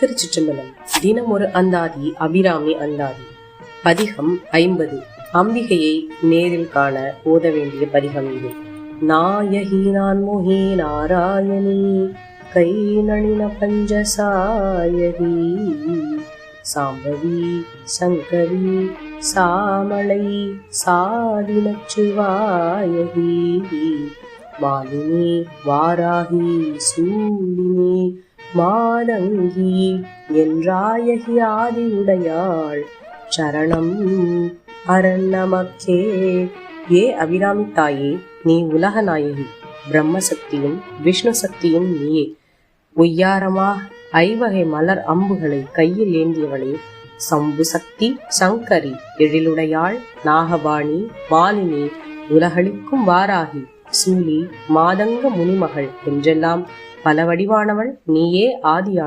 திருச்சிற்றம்பலம். தினம் ஒரு அந்தாதி அபிராமி அந்தாதி. பதிகம் ஐம்பது. அம்பிகையை நேரில் காண ஓத வேண்டிய பதிகம் இது. நாயகி நான் நாராயணி கை நளின பஞ்சசாயகி சாம்பவி சங்கரி சாமளை சாதினச்சுவாயகி மாலினி வாராகி சூலினி மாதங்கி என்றாயகி ஆதி உடையாள் சரணம் அரண் நமக்கே. ஏ அபிராமி தாயே நீ உலக நாயகி. பிரம்ம சக்தியும் விஷ்ணு சக்தியும் நீயே. ஒய்யாரமா ஐவகை மலர் அம்புகளை கையில் ஏந்தியவளே சம்பு சக்தி சங்கரி எழிலுடையாள் நாகபாணி மாலினி உலகளிக்கும் வாராகி. சூலி மாதங்க முனிமகள் என்றெல்லாம் பல வடிவானவள் நீயே ஆதியான